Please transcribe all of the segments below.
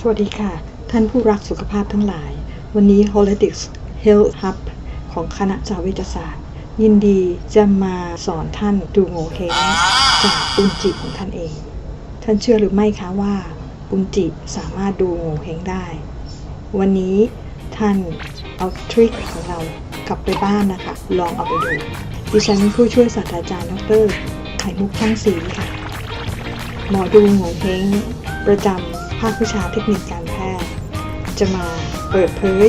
สวัสดีค่ะ ท่านผู้รักสุขภาพทั้งหลาย วันนี้ Holetics Health Hub ของคณะจาเวชศาสตร์ ยินดีจะมาสอนท่านดูโงเฮงจากอุนจิของท่านเอง ท่านเชื่อหรือไม่คะว่าอุนจิสามารถดูโงเฮงได้ วันนี้ท่านเอาทริคของเรากลับไปบ้านนะคะ ลองเอาไปดู ดิฉันผู้ช่วยศาสตราจารย์ดรไข่มุกช่างศรีค่ะ หมอดูโงเฮงประจำาควิชาเทคนิคการแพทย์ จะมาเปิดเผย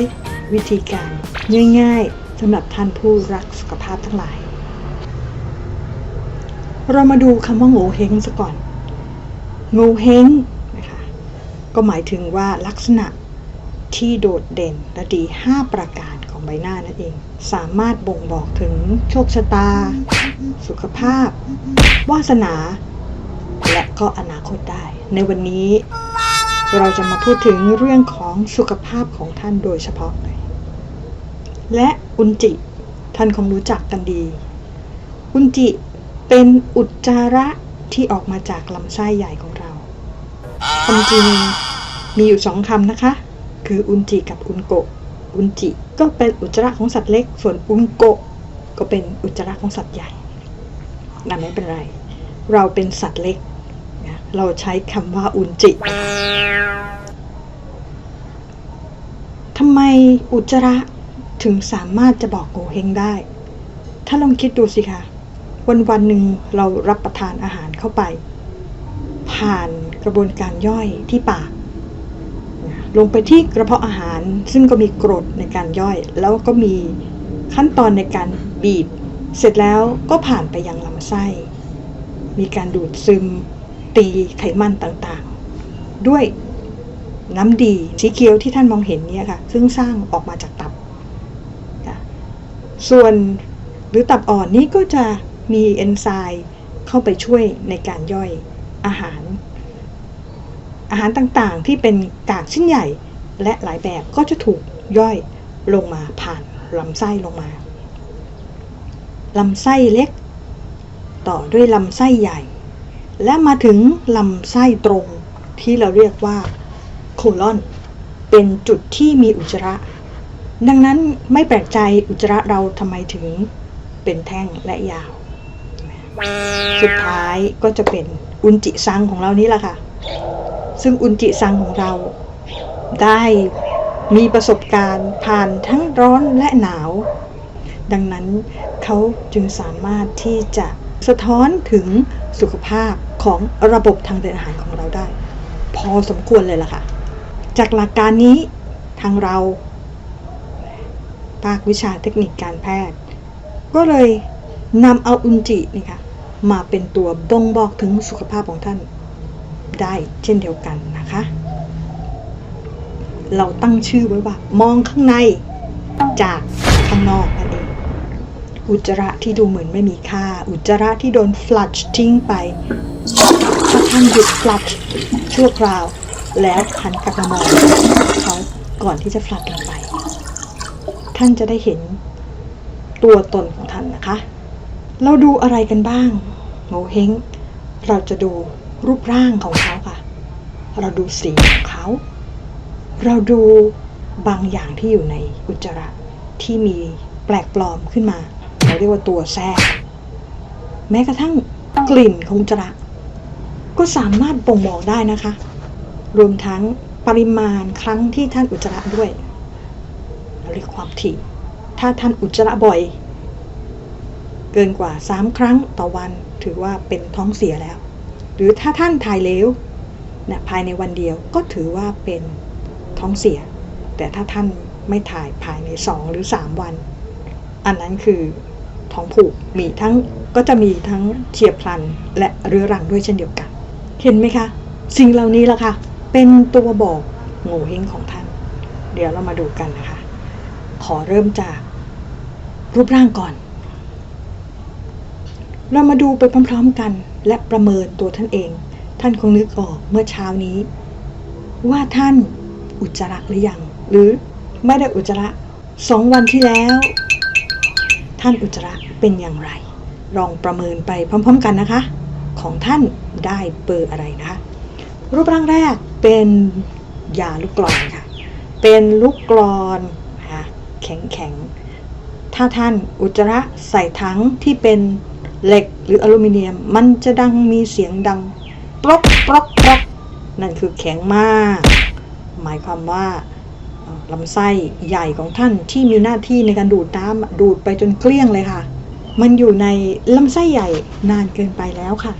วิธีการง่ายๆสำหรับท่านผู้รักสุขภาพทั้งหลาย เรามาดูคำว่าโงเฮงซะก่อนโงเฮงนะคะก็หมายถึงว่าลักษณะที่โดดเด่นและดี 5 ประการของใบหน้านั่นเอง สามารถบ่งบอกถึงโชคชะตา สุขภาพ วาสนา และก็อนาคตได้ ในวันนี้ เราจะมาพูดถึงเรื่องของสุขภาพของท่านโดยเฉพาะเลยและอุนจิ ท่านคงรู้จักกันดี อุนจิเป็นอุจจาระที่ออกมาจากลำไส้ใหญ่ของเราความจริงมีอยู่สองคำนะคะ คืออุนจิกับอุนโกะอุนจิก็เป็นอุจจาระของสัตว์เล็ก ส่วนอุนโกะก็เป็นอุจจาระของสัตว์ใหญ่นั่นไม่เป็นไร เราเป็นสัตว์เล็ก เราใช้คำว่าอุนจิทำไมอุจจาระถึงสามารถจะบอกโงเฮงได้ ถ้าลองคิดดูสิคะวันวันหนึ่งเรารับประทานอาหารเข้าไป ผ่านกระบวนการย่อยที่ปาก ลงไปที่กระเพาะอาหารซึ่งก็มีกรดในการย่อย แล้วก็มีขั้นตอนในการบีบ เสร็จแล้วก็ผ่านไปยังลำไส้ มีการดูดซึม ตีไขมันต่างๆ ด้วยน้ำดีสีเขียวที่ท่านมองเห็นเนี่ยค่ะ ซึ่งสร้างออกมาจากตับ ส่วนหรือตับอ่อนนี้ก็จะมีเอนไซม์เข้าไปช่วยในการย่อยอาหาร อาหารต่างๆที่เป็นกากชิ้นใหญ่และหลายแบบก็จะถูกย่อยลงมาผ่านลำไส้ลงมาลำไส้เล็ก ต่อด้วยลำไส้ใหญ่ และมาถึงลำไส้ตรงที่เราเรียกว่าโคลอน เป็นจุดที่มีอุจจาระ ดังนั้นไม่แปลกใจอุจจาระเราทำไมถึงเป็นแท่งและยาว สุดท้ายก็จะเป็นอุนจิซังของเรานี้แหละค่ะ ซึ่งอุนจิซังของเราได้มีประสบการณ์ผ่านทั้งร้อนและหนาว ดังนั้นเขาจึงสามารถที่จะสะท้อนถึงสุขภาพ ของระบบทางเดินอาหารของเราได้ พอสมควรเลยล่ะค่ะ จากหลักการนี้ทางเรา ภาควิชาเทคนิคการแพทย์ ก็เลยนำเอาอุจินี่ค่ะมาเป็นตัวบ่งบอกถึงสุขภาพของท่านได้เช่นเดียวกันนะคะ เราตั้งชื่อไว้ว่ามองข้างในจากข้างนอกนั่นเอง อุจจาระที่ดูเหมือนไม่มีค่า อุจจาระที่โดนฟลัชทิ้งไปถ้าท่านหยุดฟลัชชั่วคราว แล้วหันกลับมามองเขาก่อนที่จะฟลัดลงไป ท่านจะได้เห็นตัวตนของท่านนะคะ เราดูอะไรกันบ้างโงเฮงเราจะดูรูปร่างของเขาค่ะ เราดูสีของเขา เราดูบางอย่างที่อยู่ในอุจจาระที่มีแปลกปลอมขึ้นมา เรียกว่าตัวแทรก แม้กระทั่งกลิ่นของอุจจาระก็สามารถบ่งบอกได้นะคะ รวมทั้งปริมาณครั้งที่ท่านอุจจาระด้วยเราเรียกความถี่ ถ้าท่านอุจจาระบ่อย เกินกว่า 3 ครั้งต่อวันถือว่าเป็นท้องเสียแล้ว หรือถ้าท่านถ่ายเลวนะภายในวันเดียวก็ถือว่าเป็นท้องเสีย แต่ถ้าท่านไม่ถ่ายภายใน 2 หรือ 3 วัน อันนั้นคือ ท้องผูกมีทั้งก็จะมีทั้งเฉียบพลันและเรื้อรังด้วยเช่นเดียวกัน เห็นไหมคะ สิ่งเหล่านี้ละค่ะเป็นตัวบอกโง่เฮงของท่าน เดี๋ยวเรามาดูกันนะคะ ขอเริ่มจากรูปร่างก่อน เรามาดูไปพร้อมๆกันและประเมินตัวท่านเอง ท่านคงนึกออกเมื่อเช้านี้ ว่าท่านอุจจาระหรือยัง หรือไม่ได้อุจจาระสองวันที่แล้ว ท่านอุจจาระเป็นอย่างไร ลองประเมินไปพร้อม ๆ กันนะคะ ของท่านได้เบอร์อะไรนะคะรูปร่างแรกเป็นยาลูกกรอนค่ะ เป็นลูกกรอนนะคะแข็งแข็งๆถ้าท่านอุจจาระใส่ถังที่เป็นเหล็กหรืออลูมิเนียม มันจะดังมีเสียงดังปลอกปลอกปลอกนั่นคือแข็งมาก หมายความว่า ลำไส้ใหญ่ของท่านที่มีหน้าที่ในการดูดน้ำดูดไปจนเกลี้ยงเลยค่ะ มันอยู่ในลำไส้ใหญ่นานเกินไปแล้วค่ะ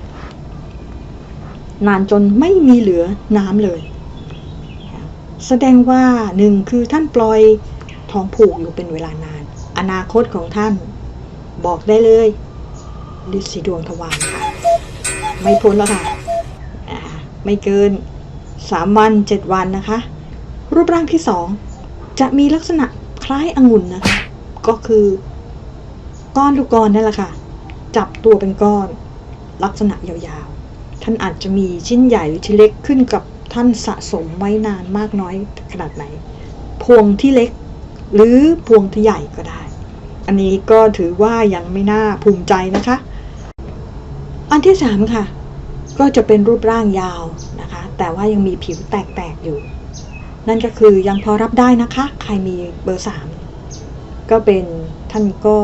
นานจนไม่มีเหลือน้ำเลย แสดงว่าหนึ่งคือท่านปล่อยท้องผูกอยู่เป็นเวลานาน อนาคตของท่านบอกได้เลยลิสีดวงทวารค่ะ ไม่พ้นแล้วค่ะ ไม่เกินสามวันเจ็ดวันนะคะ รูปร่างที่สอง จะมีลักษณะคล้ายองุ่นนะคะ ก็คือ ก้อนลูกกรนั่นแหละค่ะ จับตัวเป็นก้อน ลักษณะยาวๆ ท่านอาจจะมีชิ้นใหญ่หรือชิ้นเล็กขึ้นกับท่านสะสมไว้นานมากน้อยขนาดไหน พวงที่เล็ก หรือพวงที่ใหญ่ก็ได้ อันนี้ก็ถือว่ายังไม่น่าภูมิใจนะคะ อันที่สามค่ะ ก็จะเป็นรูปร่างยาวนะคะ แต่ว่ายังมีผิวแตกๆอยู่ นั่นก็คือยังพอรับได้นะคะ ใครมีเบอร์สามก็เป็นท่านก็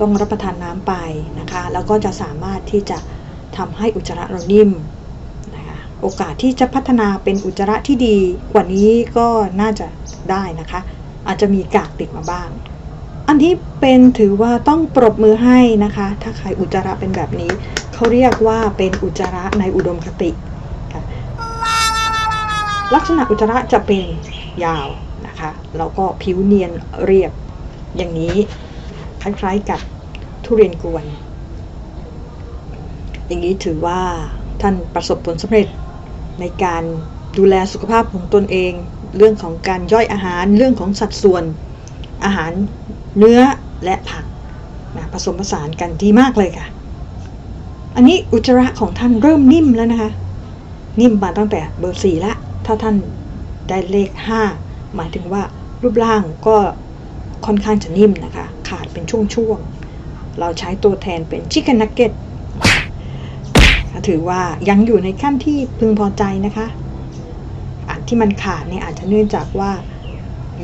ต้องรับประทานน้ำไปนะคะ แล้วก็จะสามารถที่จะทำให้อุจจาระเรานิ่มนะคะโอกาสที่จะพัฒนาเป็นอุจจาระที่ดีกว่านี้ก็น่าจะได้นะคะ อาจจะมีกากติดมาบ้าง อันที่เป็นถือว่าต้องปรบมือให้นะคะ ถ้าใครอุจจาระเป็นแบบนี้ เขาเรียกว่าเป็นอุจจาระในอุดมคติ ลักษณะอุจจาระจะเป็นยาวนะคะแล้วก็ผิวเนียนเรียบอย่างนี้คล้ายๆกับทุเรียนกวน อย่างนี้ถือว่าท่านประสบผลสำเร็จในการดูแลสุขภาพของตนเอง เรื่องของการย่อยอาหารเรื่องของสัดส่วน อาหารเนื้อและผักนะผสมผสานกันดีมากเลยค่ะ อันนี้อุจจาระของท่านเริ่มนิ่มแล้วนะคะ นิ่มมาตั้งแต่เบอร์สี่ละ ถ้าท่านได้เลขห้าหมายถึงว่ารูปร่างก็ค่อนข้างจะนิ่มนะคะ ขาดเป็นช่วงๆ เราใช้ตัวแทนเป็นชิคเก้นนักเก็ตถือว่ายังอยู่ในขั้นที่พึงพอใจนะคะ อันที่มันขาดเนี่ยอาจจะเนื่องจากว่า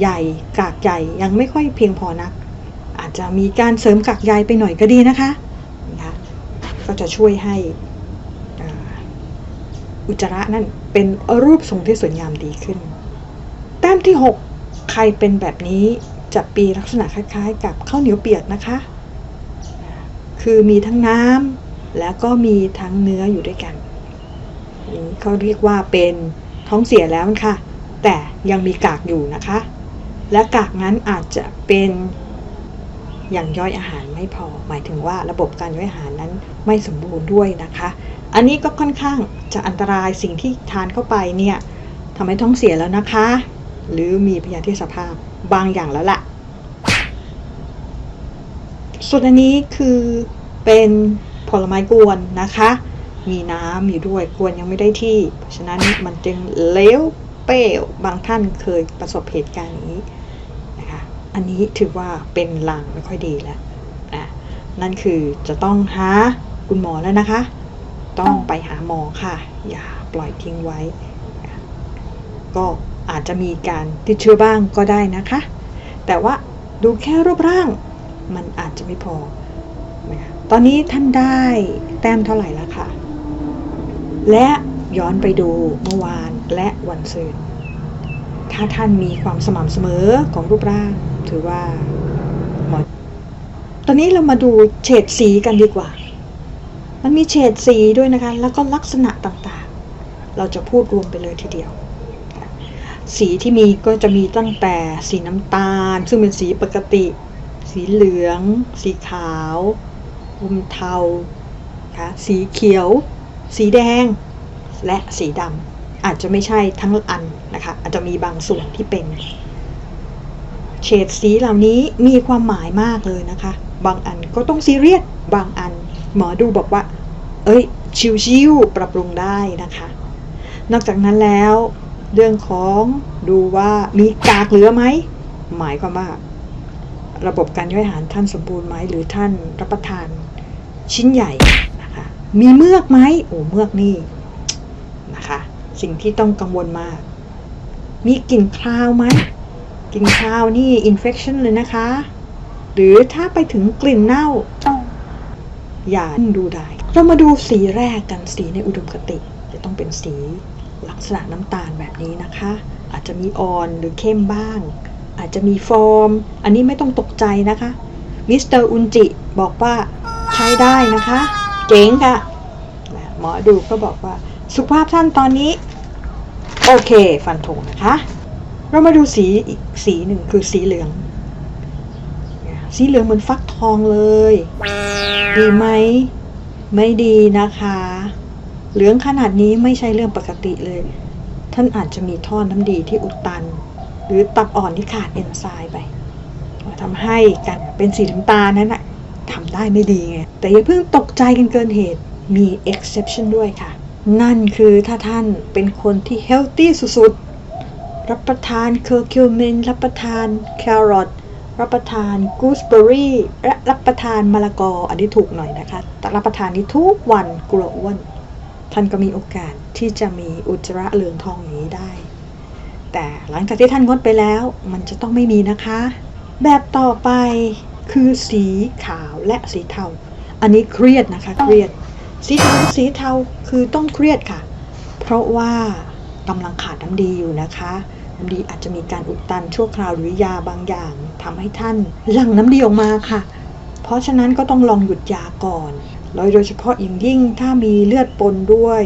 ใหญ่กากใหญ่ยังไม่ค่อยเพียงพอนัก อาจจะมีการเสริมกากใยไปหน่อยก็ดีนะคะนะคะ ก็จะช่วยให้อุจจาระนั่น เป็นรูปทรงที่สวยงามดีขึ้น แต้มที่ 6 ใครเป็นแบบนี้จะปีลักษณะคล้ายๆ กับข้าวเหนียวเปียกนะคะ คือมีทั้งน้ำแล้วก็มีทั้งเนื้ออยู่ด้วยกันอันนี้เขาเรียกว่าเป็นท้องเสียแล้วค่ะ แต่ยังมีกากอยู่นะคะ และกากนั้นอาจจะเป็นอย่างย่อยอาหารไม่พอ หมายถึงว่าระบบการย่อยอาหารนั้นไม่สมบูรณ์ด้วยนะคะ อันนี้ก็ค่อนข้างจะอันตรายสิ่งที่ทานเข้าไปเนี่ยทำให้ท้องเสียแล้วนะคะ หรือมีพยาธิสภาพบางอย่างแล้วล่ะ ส่วนอันนี้คือเป็นผลไม้กวนนะคะ มีน้ำอยู่ด้วยกวนยังไม่ได้ที่ เพราะฉะนั้นมันจึงเลี้ยวเปรี้ยวบางท่านเคยประสบเหตุการณ์นี้นะคะ อันนี้ถือว่าเป็นลางไม่ค่อยดีแล้วนั่นคือจะต้องหาคุณหมอแล้วนะคะ ต้องไปหาหมอค่ะ อย่าปล่อยทิ้งไว้ ก็อาจจะมีการติดเชื้อบ้างก็ได้นะคะ แต่ว่าดูแค่รูปร่างมันอาจจะไม่พอ ตอนนี้ท่านได้แต้มเท่าไหร่แล้วค่ะ และย้อนไปดูเมื่อวานและวันซืนถ้าท่านมีความสม่ำเสมอของรูปร่าง ถือว่าหมาะตอนนี้เรามาดูเฉดสีกันดีกว่า มันมีเฉดสีด้วยนะคะ แล้วก็ลักษณะต่างๆ เราจะพูดรวมไปเลยทีเดียว สีที่มีก็จะมีตั้งแต่สีน้ำตาล ซึ่งเป็นสีปกติ สีเหลือง สีขาวอมเทาคะสีเขียว สีแดง และสีดำอาจจะไม่ใช่ทั้งอันนะคะ อาจจะมีบางส่วนที่เป็น เฉดสีเหล่านี้มีความหมายมากเลยนะคะ บางอันก็ต้องซีเรียส บางอัน หมอดูบอกว่า เอ้ย ชิวๆปรับปรุงได้นะคะ นอกจากนั้นแล้ว เรื่องของดูว่ามีกากเหลือไหม หมายความว่า ระบบการย่อยอาหารท่านสมบูรณ์ไหม หรือท่านรับประทานชิ้นใหญ่นะคะ มีเมือกไหมโอ้เมือกนี่นะคะ สิ่งที่ต้องกังวลมาก มีกลิ่นคราวไหมกลิ่นคราวนี่ infection เลยนะคะ หรือถ้าไปถึงกลิ่นเน่า อย่าดูได้ เรามาดูสีแรกกันสีในอุดมคติ จะต้องเป็นสีลักษณะน้ำตาลแบบนี้นะคะ อาจจะมีอ่อนหรือเข้มบ้าง อาจจะมีฟอร์ม อันนี้ไม่ต้องตกใจนะคะมิสเตอร์อุนจิบอกว่าใช้ได้นะคะ เจ๋งค่ะหมอดูก็บอกว่าสุขภาพท่านตอนนี้ โอเค ฟันธงนะคะ เรามาดูสีอีกสีหนึ่งคือสีเหลือง สีเหลืองเหมือนฟักทองเลย ดีไหม ไม่ดีนะคะ เหลืองขนาดนี้ไม่ใช่เรื่องปกติเลย ท่านอาจจะมีท่อน้ำดีที่อุดตัน หรือตับอ่อนที่ขาดเอนไซม์ไปทำให้การเป็นสีน้ำตาลนั้นนะทำได้ไม่ดีไง แต่อย่าเพิ่งตกใจกันเกินเหตุ มี exception ด้วยค่ะ นั่นคือถ้าท่านเป็นคนที่ healthy สุดๆ รับประทานเคอร์คิวมินรับประทานแครอท รับประทานกูสเบอรี่และรับประทานมะละกอ อันนี้ถูกหน่อยนะคะ แต่รับประทานนี้ทุกวันกลัวอ้วน ท่านก็มีโอกาสที่จะมีอุจจาระเหลืองทองอย่างนี้ได้ แต่หลังจากที่ท่านงดไปแล้ว มันจะต้องไม่มีนะคะ แบบต่อไปคือสีขาวและสีเทา อันนี้เครียดนะคะ เครียด สีขาวสีเทาคือต้องเครียดค่ะ เพราะว่ากำลังขาดน้ำดีอยู่นะคะ น้ำดีอาจจะมีการอุดตันชั่วคราวหรือยาบางอย่างทำให้ท่านหลั่งน้ำดีออกมาค่ะ เพราะฉะนั้นก็ต้องลองหยุดยาก่อนโดยเฉพาะอย่างยิ่งถ้ามีเลือดปนด้วย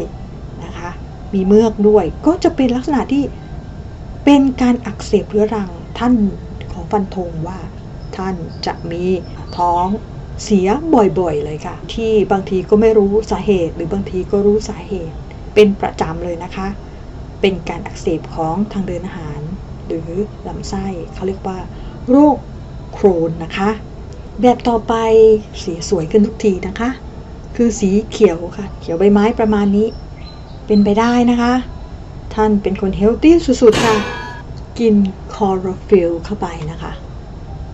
นะคะ มีเมือกด้วย ก็จะเป็นลักษณะที่เป็นการอักเสบเรื้อรังท่านของฟันธงว่า ท่านจะมีท้องเสียบ่อยๆเลยค่ะ ที่บางทีก็ไม่รู้สาเหตุ หรือบางทีก็รู้สาเหตุ เป็นประจำเลยนะคะ เป็นการอักเสบของทางเดินอาหาร หรือลำไส้เขาเรียกว่า โรคโครนนะคะ แบบต่อไปสีสวยขึ้นทุกทีนะคะ คือสีเขียวค่ะ เขียวใบไม้ประมาณนี้ เป็นไปได้นะคะ ท่านเป็นคนเฮลตี้สุดๆค่ะ กินคอร์ฟิลเข้าไปนะคะ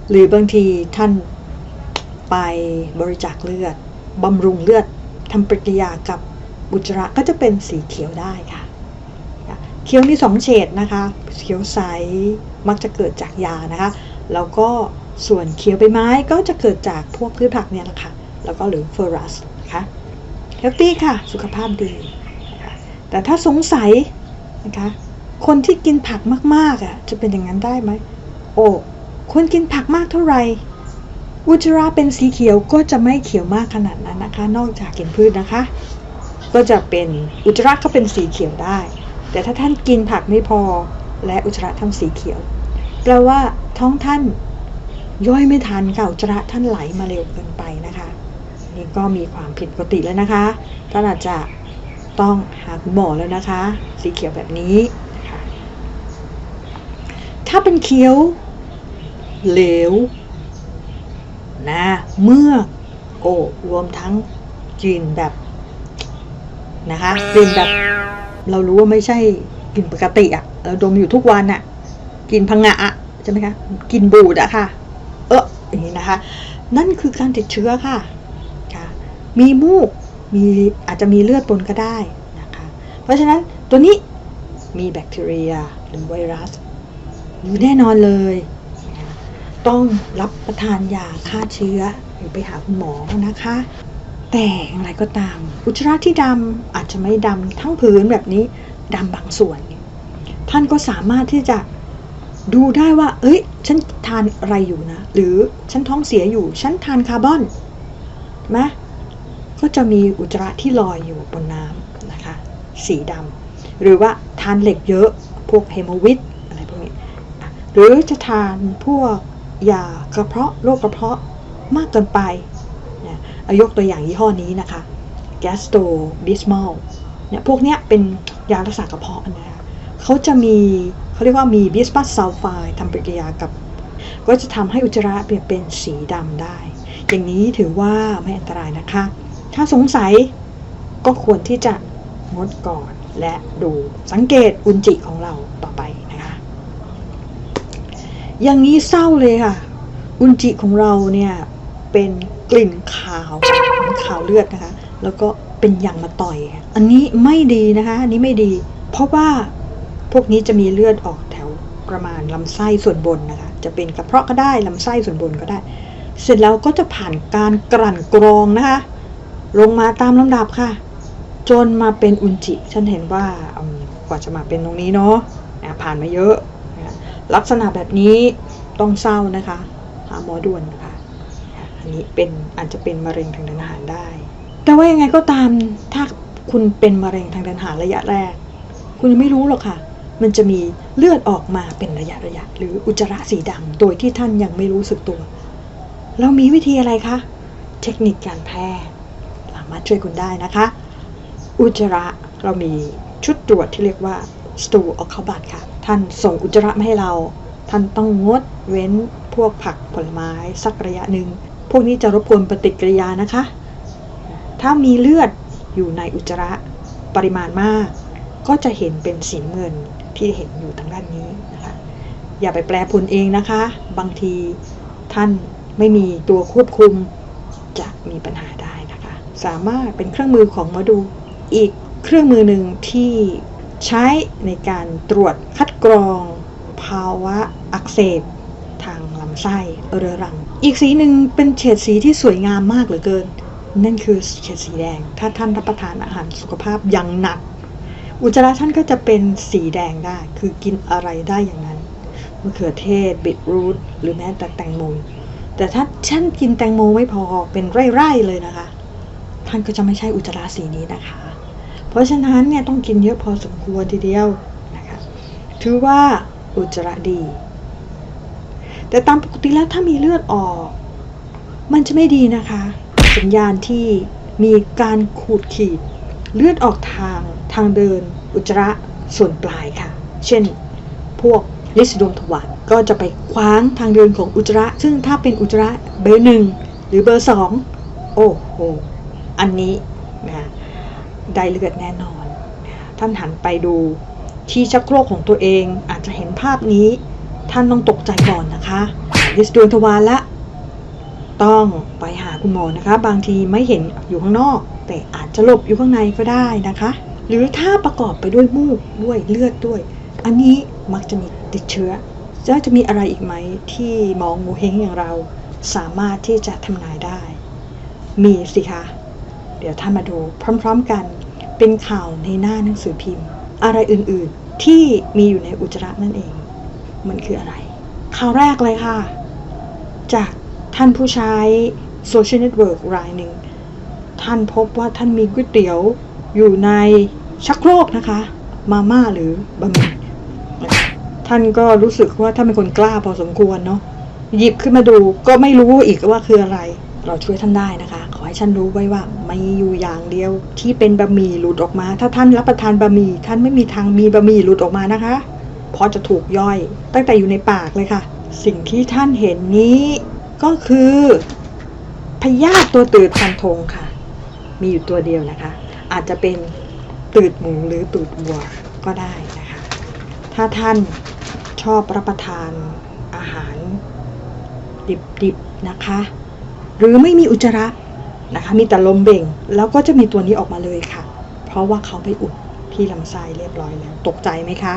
หรือบางทีท่านไปบริจาคเลือดบำรุงเลือดทำปฏิกิริยากับอุจจาระก็จะเป็นสีเขียวได้ค่ะ เขียวมีสองเฉดนะคะ เขียวใสมักจะเกิดจากยานะคะ แล้วก็ส่วนเขียวใบไม้ก็จะเกิดจากพวกพืชผักเนี่ยแหละค่ะ แล้วก็หรือเฟอรัสนะคะเฮลตี้ค่ะ สุขภาพดี แต่ถ้าสงสัยนะคะ คนที่กินผักมากๆอะจะเป็นอย่างนั้นได้ไหม โอ้คนกินผักมากเท่าไหร่อุจจาระเป็นสีเขียวก็จะไม่เขียวมากขนาดนั้นนะคะ นอกจากกินพืชนะคะ ก็จะเป็นอุจจาระก็เป็นสีเขียวได้ แต่ถ้าท่านกินผักไม่พอและอุจจาระทำสีเขียวแปลว่าท้องท่านย่อยไม่ทันค่ะอุจจาระท่านไหลมาเร็วเกินไปนะคะนี่ก็มีความผิดปกติแล้วนะคะท่านอาจจะต้องหาคุณหมอแล้วนะคะ สีเขียวแบบนี้ถ้าเป็นเขียว เหลวนะเมื่อกโอ้รวมทั้งกลิ่นแบบนะคะกลิ่นแบบ เรารู้ว่าไม่ใช่กลิ่นปกติอะเราดมอยู่ทุกวันอะกลิ่นพังงะอะใช่ไหมคะกลิ่นบูดอะค่ะ เอออย่างนี้นะคะ นั่นคือการติดเชื้อค่ะค่ะ มีมูกมีอาจจะมีเลือดปนก็ได้นะคะ เพราะฉะนั้นตัวนี้มีแบคทีเรียหรือไวรัส อยู่แน่นอนเลย ต้องรับประทานยาฆ่าเชื้อหรือไปหาคุณหมอนะคะ แต่อย่างไรก็ตาม อุจจาระที่ดำอาจจะไม่ดำทั้งผืนแบบนี้ดำบางส่วน ท่านก็สามารถที่จะดูได้ว่า เอ้ย ฉันทานอะไรอยู่นะ หรือฉันท้องเสียอยู่ ฉันทานคาร์บอนไหมก็จะมีอุจจาระที่ลอยอยู่บนน้ำนะคะ สีดำหรือว่าทานเหล็กเยอะ พวกเฮโมวิตอะไรพวกนี้ หรือจะทานพวกยากระเพาะโรคกระเพาะมากเกินไป ยกตัวอย่างยี่ห้อนี้นะคะ g a s t r o b i s m a l เนี่ยพวกเนี้ยเป็นยารักษากระเพาะนะคะเขาจะมีเขาเรียกว่ามีบิสมัสซัลไฟทำปฏิกิริยากับ ก็จะทำให้อุจจาระเปลี่ยนเป็นสีดำได้ อย่างนี้ถือว่าไม่อันตรายนะคะ ถ้าสงสัยก็ควรที่จะงดก่อนและดูสังเกตอุจจิของเราต่อไปนะคะ อย่างนี้เศร้าเลยค่ะ อุจจิของเราเนี่ย เป็นกลิ่นขาวขาวเลือดนะคะ แล้วก็เป็นอย่างมาต่อย อันนี้ไม่ดีนะคะอันนี้ไม่ดี เพราะว่าพวกนี้จะมีเลือดออกแถวประมาณลำไส้ส่วนบนนะคะ จะเป็นกระเพาะก็ได้ลำไส้ส่วนบนก็ได้ เสร็จแล้วก็จะผ่านการกลั่นกรองนะคะ ลงมาตามลำดับค่ะ จนมาเป็นอุจจิ ฉันเห็นว่ากว่าจะมาเป็นตรงนี้เนาะผ่านมาเยอะ ลักษณะแบบนี้ต้องเศร้านะคะ หาหมอด่วนนะคะ อันนี้เป็นอาจจะเป็นมะเร็งทางเดินอาหารได้ แต่ว่ายังไงก็ตามถ้าคุณเป็นมะเร็งทางเดินอาหารระยะแรก คุณยังไม่รู้หรอกค่ะ มันจะมีเลือดออกมาเป็นระยะระยะ หรืออุจจาระสีดำโดยที่ท่านยังไม่รู้สึกตัว เรามีวิธีอะไรคะเทคนิคการแพทย์สามารถช่วยคุณได้นะคะ อุจจาระเรามีชุดตรวจที่เรียกว่า stool o c c u b a t ค่ะ ท่านส่งอุจจาระมาให้เรา ท่านต้องงดเว้นพวกผักผลไม้สักระยะหนึ่ง พวกนี้จะรบกวนปฏิกิริยานะคะ ถ้ามีเลือดอยู่ในอุจจาระปริมาณมาก ก็จะเห็นเป็นสีเงินที่เห็นอยู่ทางด้านนี้นะคะ อย่าไปแปลผลเองนะคะ บางทีท่านไม่มีตัวควบคุมจะมีปัญหาได้นะคะ สามารถเป็นเครื่องมือของหมอดูอีกเครื่องมือหนึ่งที่ใช้ในการตรวจคัดกรอง ภาวะอักเสบทางลำไส้เรื้อรัง อีกสีหนึ่งเป็นเฉดสีที่สวยงามมากเหลือเกิน นั่นคือเฉดสีแดง ถ้าท่านรับประทานอาหารสุขภาพอย่างหนัก อุจจาระท่านก็จะเป็นสีแดงได้ คือกินอะไรได้อย่างนั้นมะเขือเทศบิทรูทหรือแม้แต่แตงโม แต่ถ้าท่านกินแตงโมไม่พอเป็นไร่ๆเลยนะคะ ท่านก็จะไม่ใช่อุจจาระสีนี้นะคะ เพราะฉะนั้นเนี่ยต้องกินเยอะพอสมควรทีเดียวนะคะ ถือว่าอุจจาระดี แต่ตามปกติแล้วถ้ามีเลือดออก มันจะไม่ดีนะคะ สัญญาณที่มีการขูดขีด เลือดออกทางทางเดิน อุจจาระส่วนปลายค่ะ เช่น พวกลิสโดมทวารก็จะไปคว้างทางเดินของอุจจาระ ซึ่งถ้าเป็นอุจจาระเบอร์หนึ่งหรือเบอร์สองโอ้โหอันนี้นะได้เลือดแน่นอน ท่านหันไปดูที่ชักโครกของตัวเองอาจจะเห็นภาพนี้ ท่านต้องตกใจก่อนนะคะลิสโดมทวารละต้องไปหาคุณหมอนะคะ บางทีไม่เห็นอยู่ข้างนอก แต่อาจจะหลบอยู่ข้างในก็ได้นะคะ หรือถ้าประกอบไปด้วยมูกด้วยเลือดด้วย อันนี้มักจะมีติดเชื้อจะจะมีอะไรอีกไหมที่หมองงูเฮงอย่างเราสามารถที่จะทำนายได้ มีสิคะ เดี๋ยวท่านมาดูพร้อมๆกัน เป็นข่าวในหน้าหนังสือพิมพ์ อะไรอื่นๆที่มีอยู่ในอุจจาระนั่นเอง มันคืออะไร ข่าวแรกเลยค่ะ จากท่านผู้ใช้โซเชียลเน็ตเวิร์กรายหนึ่ง ท่านพบว่าท่านมีก๋วยเตี๋ยวอยู่ในชักโครกนะคะ มาม่าหรือบะหมี่ท่านก็รู้สึกว่าท่านเป็นคนกล้าพอสมควรเนาะหยิบขึ้นมาดูก็ไม่รู้อีกว่าคืออะไร เราช่วยท่านได้นะคะ ขอให้ท่านรู้ไว้ว่ามีอยู่อย่างเดียวที่เป็นบะหมี่หลุดออกมา ถ้าท่านรับประทานบะหมี่ท่านไม่มีทางมีบะหมี่หลุดออกมานะคะ เพราะจะถูกย่อย ตั้งแต่อยู่ในปากเลยค่ะ สิ่งที่ท่านเห็นนี้ก็คือพยาธิตัวตืดฟันธงค่ะ มีอยู่ตัวเดียวนะคะ อาจจะเป็นตืดหมูหรือตืดวัวก็ได้นะคะ ถ้าท่านชอบรับประทานอาหารดิบๆนะคะ หรือไม่มีอุจจาระนะคะ มีแต่ลมเบ่ง แล้วก็จะมีตัวนี้ออกมาเลยค่ะ เพราะว่าเขาไปอุดที่ลำไส้เรียบร้อยแล้ว ตกใจไหมคะ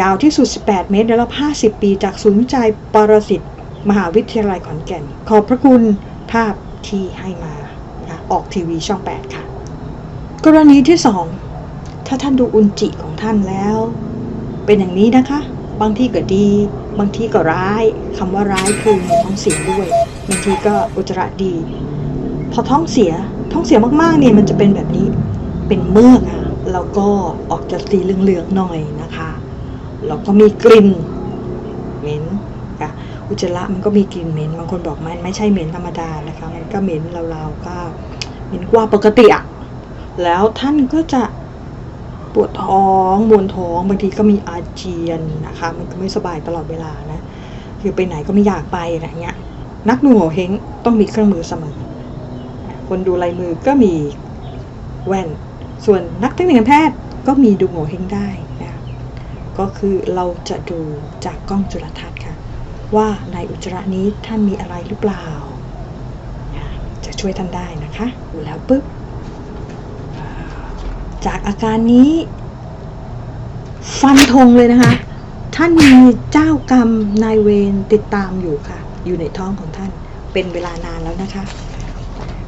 ยาวที่สุด 18 เมตรในรอบ 50 ปี จากศูนย์วิจัยปรสิตมหาวิทยาลัยขอนแก่น ขอบพระคุณภาพที่ให้มานะคะออกทีวีช่อง 8 ค่ะ กรณีที่ 2 ถ้าท่านดูอุนจิของท่านแล้ว เป็นอย่างนี้นะคะ บางที่ก็ดี บางที่ก็ร้าย คำว่าร้ายคือมีท้องเสียด้วย บางทีก็อุจจาระดี พอท้องเสีย ท้องเสียมากๆเนี่ยมันจะเป็นแบบนี้ เป็นเมือกอะแล้วก็ออกจะสีเหลืองๆหน่อยนะคะ แล้วก็มีกลิ่นเหม็นค่ะอุจจาระมันก็มีกลิ่นเหม็นบางคนบอกมันไม่ใช่เหม็นธรรมดานะคะ มันก็เหม็นราวๆก็เหม็นกว่าปกติอะแล้วท่านก็จะปวดท้องมวนท้องบางทีก็มีอาเจียนนะคะ มันก็ไม่สบายตลอดเวลานะคือไปไหนก็ไม่อยากไปอะไรเงี้ยนักดูโงเฮงต้องมีเครื่องมือเสมอ คนดูลายมือก็มีแว่น ส่วนนักเทคนิคการแพทย์ก็มีดูโงเฮงได้ ก็คือเราจะดูจากกล้องจุลทรรศน์ค่ะ ว่าในอุจจาระนี้ท่านมีอะไรหรือเปล่า จะช่วยท่านได้นะคะดูแล้วปุ๊บ จากอาการนี้ ฟันธงเลยนะคะ ท่านมีเจ้ากรรมนายเวรติดตามอยู่ค่ะ อยู่ในท้องของท่านเป็นเวลานานแล้วนะคะ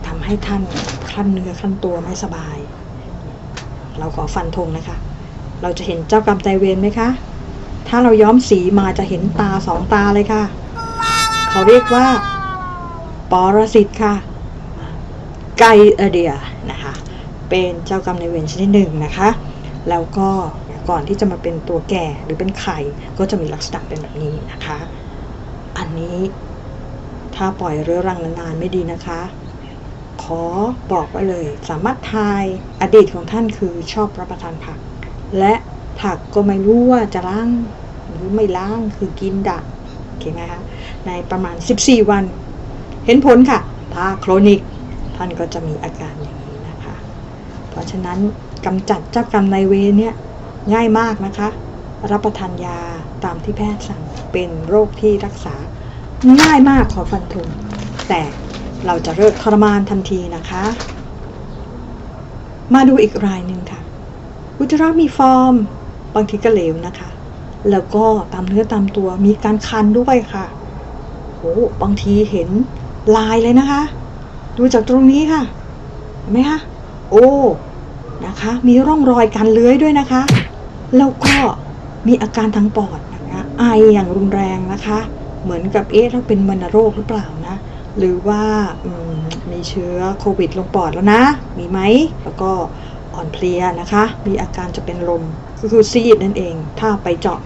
ทำให้ท่านคลั่นเนื้อคลั่นตัวไม่สบาย เราขอฟันธงนะคะ เราจะเห็นเจ้ากรรมนายเวรไหมคะ ถ้าเราย้อมสีมาจะเห็นตาสองตาเลยค่ะ เขาเรียกว่า ปรสิตค่ะ ไกเอเดียนะคะ เป็นเจ้ากรรมในเวรชนิดหนึ่งนะคะ แล้วก็ก่อนที่จะมาเป็นตัวแก่หรือเป็นไข่ก็จะมีลักษณะเป็นแบบนี้นะคะ อันนี้ถ้าปล่อยเรื้อรังนานๆไม่ดีนะคะขอบอกไว้เลย สามารถทายอดีตของท่านคือชอบรับประทานผัก และผักก็ไม่รู้ว่าจะล้างหรือไม่ล้างคือกินดะโอเคไหมคะในประมาณ 14 วัน เห็นผลค่ะ ถ้าโครนิก ท่านก็จะมีอาการอย่างนี้นะคะ เพราะฉะนั้นกำจัดเจ้ากรรมนายเวรเนี่ยง่ายมากนะคะ รับประทานยาตามที่แพทย์สั่งเป็นโรคที่รักษาง่ายมากขอฟันธงแต่เราจะเลิกทรมานทันทีนะคะ มาดูอีกรายหนึ่งค่ะ อุจจาระมีฟอร์ม บางทีก็เหลวนะคะ แล้วก็ตามเนื้อตามตัวมีการคันด้วยค่ะโอ้บางทีเห็นลายเลยนะคะ ดูจากตรงนี้ค่ะเห็นไหมคะโอ้นะคะ มีร่องรอยการเลื้อยด้วยนะคะ แล้วก็มีอาการทางปอดนะคะไออย่างรุนแรงนะคะ เหมือนกับเอ๊ะถ้าเป็นวัณโรคหรือเปล่านะ หรือว่ามมีเชื้อโควิดลงปอดแล้วนะ มีไหมแล้วก็ อ่อนเพลียนะคะ มีอาการจะเป็นลมก็คือซีดนั่นเอง ถ้าไปเจาะ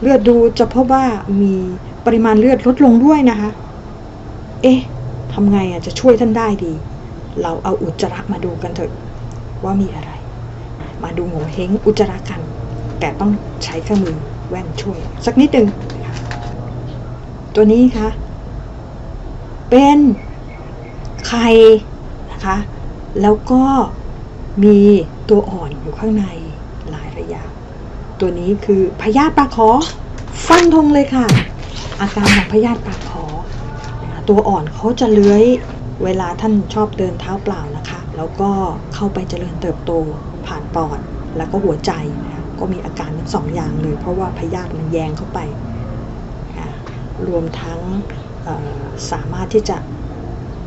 เลือดดูจะพบว่ามีปริมาณเลือดลดลงด้วยนะคะ เอ๊ะทำไงอะจะช่วยท่านได้ดี เราเอาอุจจาระมาดูกันเถอะว่ามีอะไร มาดูโงเฮงอุจจาระกัน แต่ต้องใช้เครื่องมือแว่นช่วย สักนิดหนึ่งตัวนี้คะเป็นไข่นะคะ แล้วก็ มีตัวอ่อนอยู่ข้างในหลายระยะ ตัวนี้คือพยาธิปลาขอ ฟันธงเลยค่ะ อาการของพยาธิปากขอ ตัวอ่อนเขาจะเลื้อยเวลาท่านชอบเดินเท้าเปล่านะคะ แล้วก็เข้าไปเจริญเติบโตผ่านปอด แล้วก็หัวใจนะก็มีอาการทั้งสองอย่างเลย เพราะว่าพยาธิมันแยงเข้าไป รวมทั้งสามารถที่จะ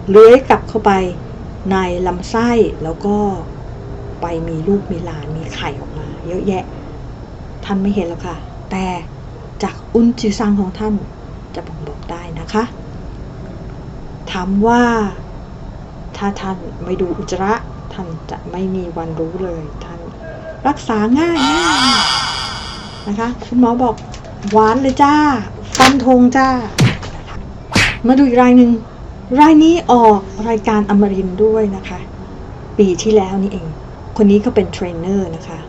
เลื้อยกลับเข้าไปในลำไส้แล้วก็ ไปมีลูกมีหลานมีไข่ออกมา เยอะแยะ ท่านไม่เห็นแล้วค่ะ แต่จากอุนจิซังของท่านจะบ่งบอกได้นะคะถามว่าถ้าท่านไม่ดูอุจจาระท่านจะไม่มีวันรู้เลย ท่านรักษาง่ายมากนะคะคุณหมอบอกหวานเลยจ้า ฟันธงจ้า มาดูอีกรายหนึ่งรายนี้ออกรายการอมรินด้วยนะคะ ปีที่แล้วนี่เอง คนนี้ก็เป็นเทรนเนอร์นะคะ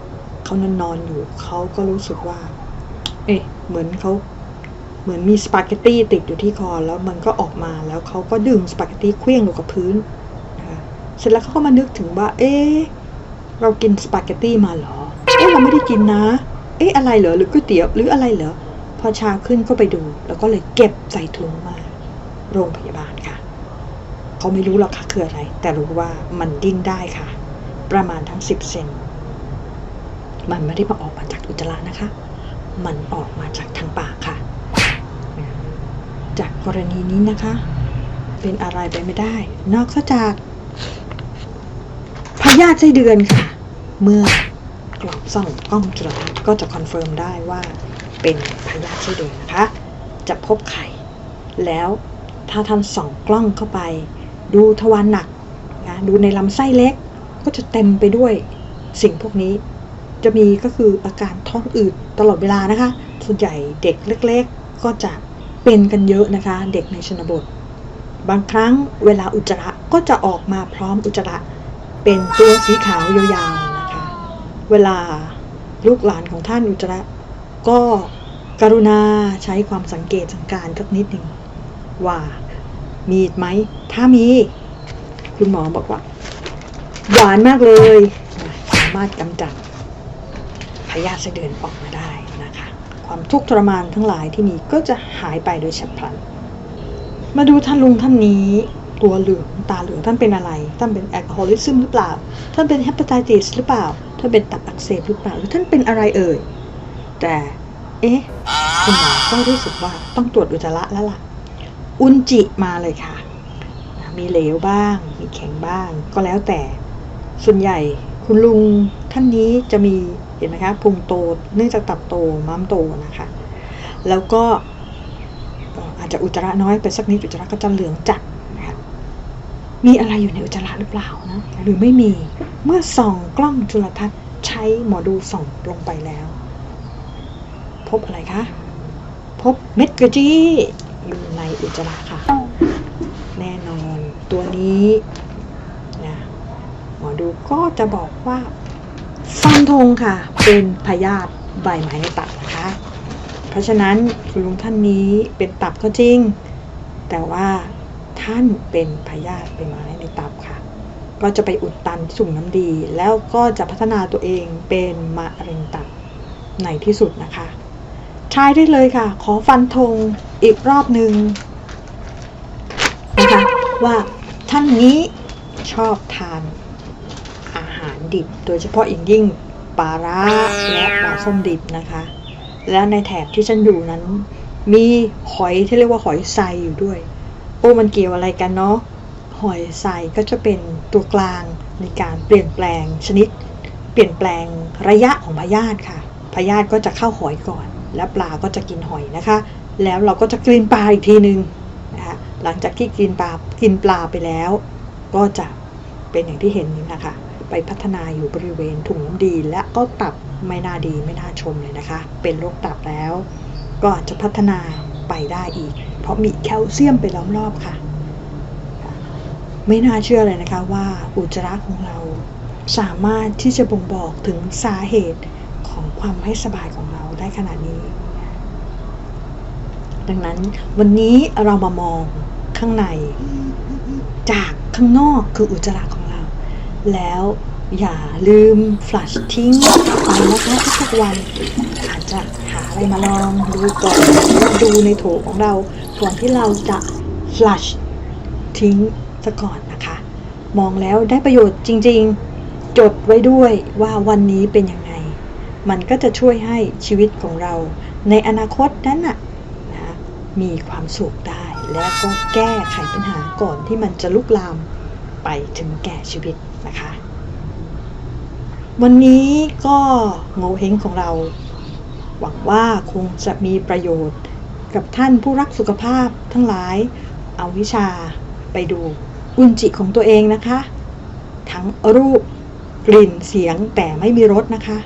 เขานอนนอนอยู่เขาก็รู้สึกว่า เอ๊ะเหมือนเขาเหมือนมีสปาเกตตี้ติดอยู่ที่คอแล้วมันก็ออกมาแล้วเขาก็ดึงสปาเกตตี้เคลี้ยงลงกับพื้นนะคะเสร็จแล้วเขาก็มานึกถึงว่า เอ๊ะเรากินสปาเกตตี้มาเหรอ เอ๊ะเราไม่ได้กินนะ เอ๊ะอะไรเหรอหรือก๋วยเตี๋ยวหรืออะไรเหรอพอชาขึ้นก็ไปดู แล้วก็เลยเก็บใส่ถุงมา โรงพยาบาลค่ะเขาไม่รู้หรอกค่ะคืออะไร แต่รู้ว่ามันดิ้นได้ค่ะ ประมาณทั้ง 10 เซน มันไม่ได้มาออกมาจากอุจจาระนะคะ มันออกมาจากทางปากค่ะ จากกรณีนี้นะคะ เป็นอะไรไปไม่ได้ นอกจากพยาธิไส้เดือนค่ะ เมื่อกล่องส่องกล้องจุลทรรศน์ก็จะคอนเฟิร์มได้ว่าเป็นพยาธิไส้เดือนนะคะ จะพบไข่ แล้วถ้าท่านส่องกล้องเข้าไป ดูทวารหนักนะดูในลำไส้เล็ก ก็จะเต็มไปด้วยสิ่งพวกนี้ จะมีก็คืออาการท้องอืดตลอดเวลานะคะ ส่วนใหญ่เด็กเล็กๆ ก็จะเป็นกันเยอะนะคะ เด็กในชนบท บางครั้งเวลาอุจจาระก็จะออกมาพร้อมอุจจาระ เป็นตัวสีขาวยาวๆนะคะ เวลาลูกหลานของท่านอุจจาระก็กรุณาใช้ความสังเกตสังการสักนิดหนึ่งว่ามีไหม ถ้ามี คุณหมอบอกว่า หวานมากเลย สามารถกำจัดพยาธิไส้เดือนออกมาได้นะคะ ความทุกข์ทรมานทั้งหลายที่มีก็จะหายไปโดยฉับพลัน มาดูท่านลุงท่านนี้ ตัวเหลืองตาเหลืองท่านเป็นอะไร ท่านเป็นแอลกอฮอลิซึมหรือเปล่า ท่านเป็นเฮปาไตติสหรือเปล่า ท่านเป็นตับอักเสบหรือเปล่า หรือท่านเป็นอะไรเอ่ย แต่ เอ๊ะคุณหมอก็รู้สึกว่าต้องตรวจอุจจาระแล้วล่ะ อุนจิมาเลยค่ะ มีเหลวบ้าง มีแข็งบ้าง ก็แล้วแต่ ส่วนใหญ่คุณลุงท่านนี้จะมีเห็นไหมคะพุงโตเนื่องจากตับโตม้ามโตนะคะ แล้วก็เอ่ออาจจะอุจจาระน้อยไปสักนิดอุจจาระก็จะเหลืองจัดนะคะมีอะไรอยู่ในอุจจาระหรือเปล่านะหรือไม่มีเมื่อส่องกล้องจุลทรรศน์ใช้หมอดูส่องลงไปแล้ว พบอะไรคะพบเม็ดกระจี้อยู่ในอุจจาระค่ะ แน่นอนตัวนี้นะ หมอดูก็จะบอกว่าฟันธงค่ะ เป็นพยาธิใบไม้ในตับนะคะ เพราะฉะนั้นคุณลุงท่านนี้เป็นตับก็จริง แต่ว่าท่านเป็นพยาธิใบไม้ในตับค่ะ ก็จะไปอุดตันที่ถุงน้ำดี แล้วก็จะพัฒนาตัวเองเป็นมะเร็งตับในที่สุดนะคะ ใช้ได้เลยค่ะ ขอฟันธงอีกรอบหนึ่งนะคะว่าท่านนี้ชอบทาน ดิบ โดยเฉพาะอย่างยิ่งปลาร้าและปลาส้มดิบนะคะ และในแถบที่ฉันอยู่นั้น มีหอยที่เรียกว่าหอยทรายอยู่ด้วย โอ้มันเกี่ยวอะไรกันเนาะหอยทรายก็จะเป็นตัวกลางในการเปลี่ยนแปลงชนิด เปลี่ยนแปลงระยะของพยาธิค่ะพยาธิก็จะเข้าหอยก่อน แล้วปลาก็จะกินหอยนะคะ แล้วเราก็จะกินปลาอีกทีนึงนะคะหลังจากที่กินปลากินปลาไปแล้ว ก็จะเป็นอย่างที่เห็นนี้นะคะ ไปพัฒนาอยู่บริเวณถุงน้ำดี และก็ตับไม่น่าดีไม่น่าชมเลยนะคะ เป็นโรคตับแล้ว ก็จะพัฒนาไปได้อีก เพราะมีแคลเซียมไปล้อมรอบค่ะ ไม่น่าเชื่อเลยนะคะว่าอุจจาระของเราสามารถที่จะบ่งบอกถึงสาเหตุของความไม่สบายของเราได้ขนาดนี้ ดังนั้นวันนี้เรามามองข้างในจากข้างนอกคืออุจจาระของเรา แล้วอย่าลืมฟลัชทิ้งไปนะคะทุกๆวันอาจจะหาอะไรมาลองดูก่อนดูในโถของเราก่อนที่เราจะฟลัชทิ้งซะก่อนนะคะ มองแล้วได้ประโยชน์จริง ๆ จดไว้ด้วยว่าวันนี้เป็นยังไง มันก็จะช่วยให้ชีวิตของเรา ในอนาคตนั้นน่ะนะมีความสุขได้ และก็แก้ไขปัญหาก่อนที่มันจะลุกลามไปถึงแก่ชีวิต นะคะ วันนี้ก็โงเฮงของเรา หวังว่าคงจะมีประโยชน์กับท่านผู้รักสุขภาพทั้งหลาย เอาวิชาไปดูอุนจิของตัวเองนะคะ ทั้งรูปกลิ่นเสียงแต่ไม่มีรสนะคะ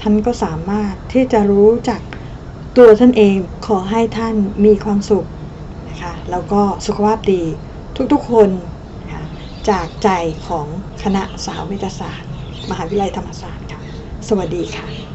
ท่านก็สามารถที่จะรู้จักตัวท่านเองขอให้ท่านมีความสุขนะคะ แล้วก็สุขภาพดีทุกๆคน จากใจของคณะสาวิทยาศาสตร์ มหาวิทยาลัยธรรมศาสตร์ค่ะ สวัสดีค่ะ